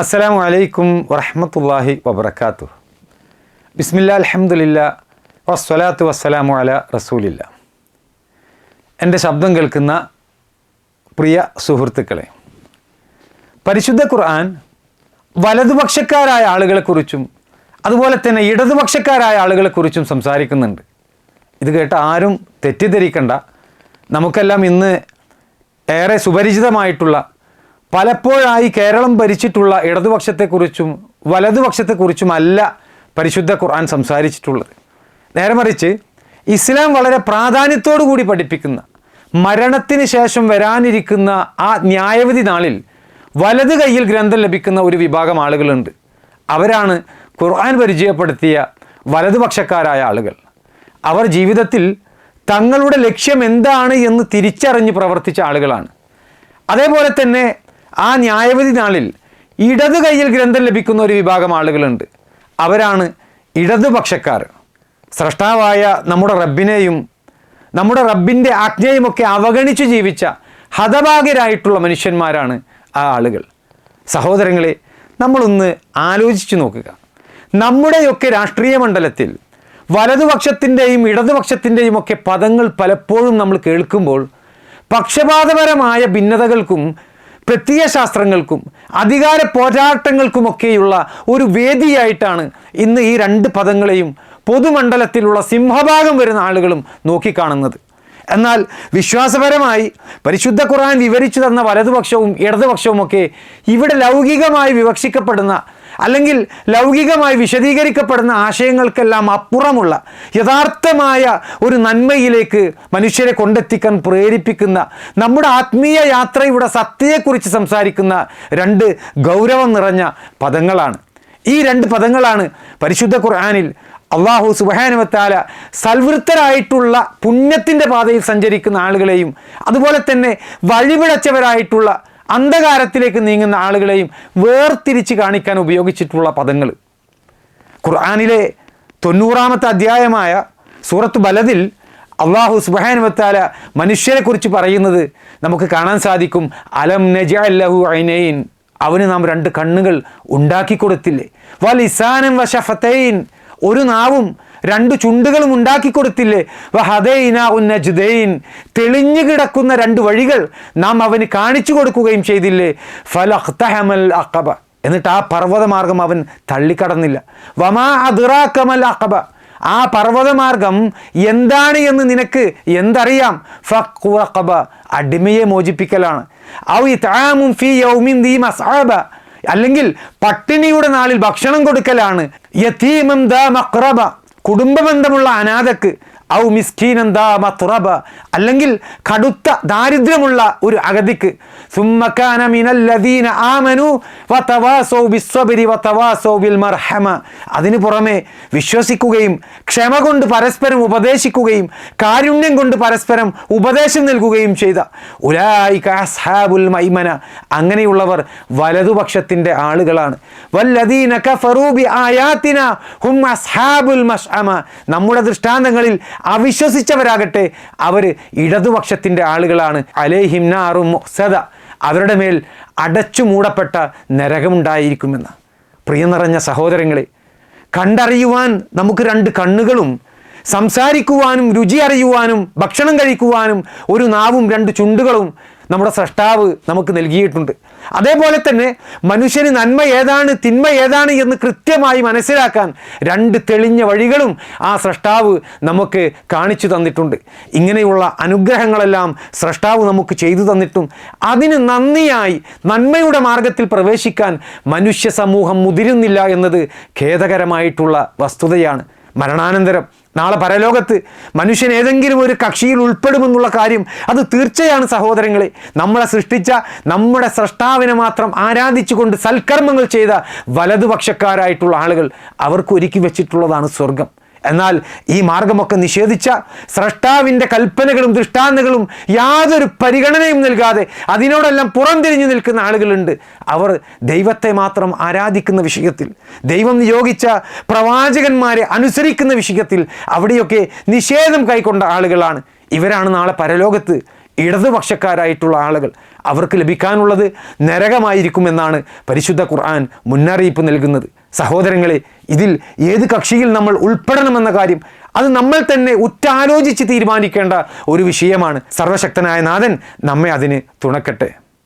അസ്സലാമു അലൈക്കും വറഹമത്തല്ലാഹി വബർക്കാത്തു ബിസ്മില്ല അലഹമുല്ല വസ്വലാത്തു വസ്സലാമു അല റസൂലില്ല. എന്റെ ശബ്ദം കേൾക്കുന്ന പ്രിയ സുഹൃത്തുക്കളെ പരിശുദ്ധ ഖുർആൻ വലതുപക്ഷക്കാരായ ആളുകളെക്കുറിച്ചും അതുപോലെ തന്നെ ഇടതുപക്ഷക്കാരായ ആളുകളെക്കുറിച്ചും സംസാരിക്കുന്നുണ്ട്. ഇത് കേട്ട് ആരും തെറ്റിദ്ധരിക്കണ്ട. നമുക്കെല്ലാം ഇന്ന് ഏറെ സുപരിചിതമായിട്ടുള്ള പലപ്പോഴായി കേരളം ഭരിച്ചിട്ടുള്ള ഇടതുപക്ഷത്തെക്കുറിച്ചും വലതുപക്ഷത്തെക്കുറിച്ചുമല്ല പരിശുദ്ധ ഖുർആൻ സംസാരിച്ചിട്ടുള്ളത്. നേരെ മറിച്ച് ഇസ്ലാം വളരെ പ്രാധാന്യത്തോടു കൂടി പഠിപ്പിക്കുന്ന മരണത്തിന് ശേഷം വരാനിരിക്കുന്ന ആ ന്യായവിധി നാളിൽ വലത് കയ്യിൽ ഗ്രന്ഥം ലഭിക്കുന്ന ഒരു വിഭാഗം ആളുകളുണ്ട്. അവരാണ് ഖുർആൻ പരിചയപ്പെടുത്തിയ വലതുപക്ഷക്കാരായ ആളുകൾ. അവർ ജീവിതത്തിൽ തങ്ങളുടെ ലക്ഷ്യം എന്താണ് എന്ന് തിരിച്ചറിഞ്ഞ് പ്രവർത്തിച്ച ആളുകളാണ്. അതേപോലെ തന്നെ ആ ന്യായവിധി നാളിൽ ഇടത് കയ്യിൽ ഗ്രന്ഥം ലഭിക്കുന്ന ഒരു വിഭാഗം ആളുകളുണ്ട്. അവരാണ് ഇടതുപക്ഷക്കാർ സ്രഷ്ടാവായ നമ്മുടെ റബ്ബിനെയും നമ്മുടെ റബ്ബിന്റെ ആജ്ഞയുമൊക്കെ അവഗണിച്ച് ജീവിച്ച ഹതഭാഗ്യരായിട്ടുള്ള മനുഷ്യന്മാരാണ് ആ ആളുകൾ. സഹോദരങ്ങളെ നമ്മളൊന്ന് ആലോചിച്ചു നോക്കുക. നമ്മുടെയൊക്കെ രാഷ്ട്രീയ മണ്ഡലത്തിൽ വലതുപക്ഷത്തിന്റെയും ഇടതുപക്ഷത്തിന്റെയും ഒക്കെ പദങ്ങൾ പലപ്പോഴും നമ്മൾ കേൾക്കുമ്പോൾ പക്ഷപാതപരമായ ഭിന്നതകൾക്കും പ്രത്യയശാസ്ത്രങ്ങൾക്കും അധികാര പോരാട്ടങ്ങൾക്കുമൊക്കെയുള്ള ഒരു വേദിയായിട്ടാണ് ഇന്ന് ഈ രണ്ട് പദങ്ങളെയും പൊതുമണ്ഡലത്തിലുള്ള സിംഹഭാഗം വരുന്ന ആളുകളും നോക്കിക്കാണുന്നത്. എന്നാൽ വിശ്വാസപരമായി പരിശുദ്ധ ഖുർആൻ വിവരിച്ചു തന്ന വലതുപക്ഷവും ഇടതുപക്ഷവുമൊക്കെ ഇവിടെ ലൗകികമായി വിവക്ഷിക്കപ്പെടുന്ന അല്ലെങ്കിൽ ലൗകികമായി വിശദീകരിക്കപ്പെടുന്ന ആശയങ്ങൾക്കെല്ലാം അപ്പുറമുള്ള യഥാർത്ഥമായ ഒരു നന്മയിലേക്ക് മനുഷ്യരെ കൊണ്ടെത്തിക്കാൻ പ്രേരിപ്പിക്കുന്ന നമ്മുടെ ആത്മീയ യാത്രയുടെ സത്യയെക്കുറിച്ച് സംസാരിക്കുന്ന രണ്ട് ഗൗരവം നിറഞ്ഞ പദങ്ങളാണ്. ഈ രണ്ട് പദങ്ങളാണ് പരിശുദ്ധ ഖുർആാനിൽ അള്ളാഹു സുബഹാനുവത്താല സൽവൃത്തരായിട്ടുള്ള പുണ്യത്തിന്റെ പാതയിൽ സഞ്ചരിക്കുന്ന ആളുകളെയും അതുപോലെ തന്നെ വഴിപിഴച്ചവരായിട്ടുള്ള അന്ധകാരത്തിലേക്ക് നീങ്ങുന്ന ആളുകളെയും വേർതിരിച്ച് കാണിക്കാൻ ഉപയോഗിച്ചിട്ടുള്ള പദങ്ങൾ. ഖുർആാനിലെ തൊണ്ണൂറാമത്തെ അധ്യായമായ സൂറത്ത് ബലതിൽ അള്ളാഹു സുബാനുവത്താല മനുഷ്യരെക്കുറിച്ച് പറയുന്നത് നമുക്ക് കാണാൻ സാധിക്കും. അലം നജ അല്ലഹു ഐനൈൻ. അവന് നാം രണ്ട് കണ്ണുകൾ ഉണ്ടാക്കി കൊടുത്തില്ലേ? വ വശഫത്തൈൻ ഒരു നാവും രണ്ട് ചുണ്ടുകളും ഉണ്ടാക്കി കൊടുത്തില്ലേ? വഹദൈന ഉന്നജുദൈൻ തെളിഞ്ഞു കിടക്കുന്ന രണ്ട് വഴികൾ നാം അവന് കാണിച്ചു കൊടുക്കുകയും ചെയ്തില്ലേ? ഫലഹ്തഹമൽ അഖബ. എന്നിട്ട് ആ പർവതമാർഗം അവൻ തള്ളിക്കടന്നില്ല. വമാ അദിറാക്കമൽ അഖബ. ആ പർവതമാർഗം എന്താണ് എന്ന് നിനക്ക് എന്തറിയാം? ഫഖബ അടിമയെ മോചിപ്പിക്കലാണ്. ഔ ഇത്ആമുൻ ഫീ യൗമിൻ ദീ മസ്അബ. അല്ലെങ്കിൽ പട്ടിണിയുടെ നാളിൽ ഭക്ഷണം കൊടുക്കലാണ്. യതീമം ദാ മഖ്റബ കുടുംബബന്ധമുള്ള അനാഥക്ക് ഔ മിസ്കീനം ദാ മത്തുറബ അല്ലെങ്കിൽ കടുത്ത ദാരിദ്ര്യമുള്ള ഒരു അഗതിക്ക്. സുമ്മക്കാന മിനല്ലദീന ആമനു വതവാസോ ബിസ്സബരി വതവാസോ ബിൽ മർഹമ. അതിനു പുറമെ വിശ്വസിക്കുകയും ക്ഷമ കൊണ്ട് പരസ്പരം ഉപദേശിക്കുകയും കാരുണ്യം കൊണ്ട് പരസ്പരം ഉപദേശം നൽകുകയും ചെയ്ത. ഉലായിക അസ്ഹാബുൽ മൈമന. അങ്ങനെയുള്ളവർ വലതുപക്ഷത്തിന്റെ ആളുകളാണ്. വല്ലദീന കഫറൂബി ആയാത്തിന ഹും അസ്ഹാബുൽ മഷ്അമ. നമ്മുടെ ദൃഷ്ടാന്തങ്ങളിൽ അവിശ്വസിച്ചവരാകട്ടെ. അവർ ഇടതുപക്ഷത്തിന്റെ ആളുകളാണ്. അലേഹിംനാറും സദ അവരുടെ മേൽ അടച്ചു മൂടപ്പെട്ട നരകമുണ്ടായിരിക്കുമെന്ന്. പ്രിയ നിറഞ്ഞ സഹോദരങ്ങളെ കണ്ടറിയുവാൻ നമുക്ക് രണ്ട് കണ്ണുകളും സംസാരിക്കുവാനും രുചി അറിയുവാനും ഭക്ഷണം കഴിക്കുവാനും ഒരു നാവും രണ്ട് ചുണ്ടുകളും നമ്മുടെ സൃഷ്ടാവ് നമുക്ക് നൽകിയിട്ടുണ്ട്. അതേപോലെ തന്നെ മനുഷ്യന് നന്മ ഏതാണ് തിന്മ ഏതാണ് എന്ന് കൃത്യമായി മനസ്സിലാക്കാൻ രണ്ട് തെളിഞ്ഞ വഴികളും ആ സൃഷ്ടാവ് നമുക്ക് കാണിച്ചു തന്നിട്ടുണ്ട്. ഇങ്ങനെയുള്ള അനുഗ്രഹങ്ങളെല്ലാം സൃഷ്ടാവ് നമുക്ക് ചെയ്തു തന്നിട്ടും അതിന് നന്ദിയായി നന്മയുടെ മാർഗത്തിൽ പ്രവേശിക്കാൻ മനുഷ്യ സമൂഹം മുതിരുന്നില്ല എന്നത് ഖേദകരമായിട്ടുള്ള വസ്തുതയാണ്. മരണാനന്തരം. നാളെ പരലോകത്ത് മനുഷ്യൻ ഏതെങ്കിലും ഒരു കക്ഷിയിൽ ഉൾപ്പെടുമെന്നുള്ള കാര്യം അത് തീർച്ചയാണ് സഹോദരങ്ങളെ. നമ്മളെ സൃഷ്ടിച്ച നമ്മുടെ സൃഷ്ടാവിനെ മാത്രം ആരാധിച്ചുകൊണ്ട് സൽക്കർമ്മങ്ങൾ ചെയ്ത വലതുപക്ഷക്കാരായിട്ടുള്ള ആളുകൾ അവർക്ക് ഒരുക്കി വെച്ചിട്ടുള്ളതാണ് സ്വർഗം എന്നാൽ ഈ മാർഗമൊക്കെ നിഷേധിച്ച സ്രഷ്ടാവിന്റെ കൽപ്പനകളും ദൃഷ്ടാന്തങ്ങളും യാതൊരു പരിഗണനയും നൽകാതെ അതിനോടെല്ലാം പുറംതിരിഞ്ഞു നിൽക്കുന്ന ആളുകളുണ്ട്. അവർ ദൈവത്തെ മാത്രം ആരാധിക്കുന്ന വിഷയത്തിൽ ദൈവം നിയോഗിച്ച പ്രവാചകന്മാരെ അനുസരിക്കുന്ന വിഷയത്തിൽ അവിടെയൊക്കെ നിഷേധം കൈക്കൊണ്ട ആളുകളാണ്. ഇവരാണ് നാളെ പരലോകത്ത് ഇടതുപക്ഷക്കാരായിട്ടുള്ള ആളുകൾ അവർക്ക് ലഭിക്കാനുള്ളത് നരകമായിരിക്കുമെന്നാണ് പരിശുദ്ധ ഖുർആൻ മുന്നറിയിപ്പ് നൽകുന്നത്. സഹോദരങ്ങളെ ഇതിൽ ഏത് കക്ഷിയിൽ നമ്മൾ ഉൾപ്പെടണമെന്ന കാര്യം അത് നമ്മൾ തന്നെ ഉറ്റാലോചിച്ച് തീരുമാനിക്കേണ്ട ഒരു വിഷയമാണ്. സർവശക്തനായ നാഥൻ നമ്മെ അതിന് തുണക്കട്ടെ.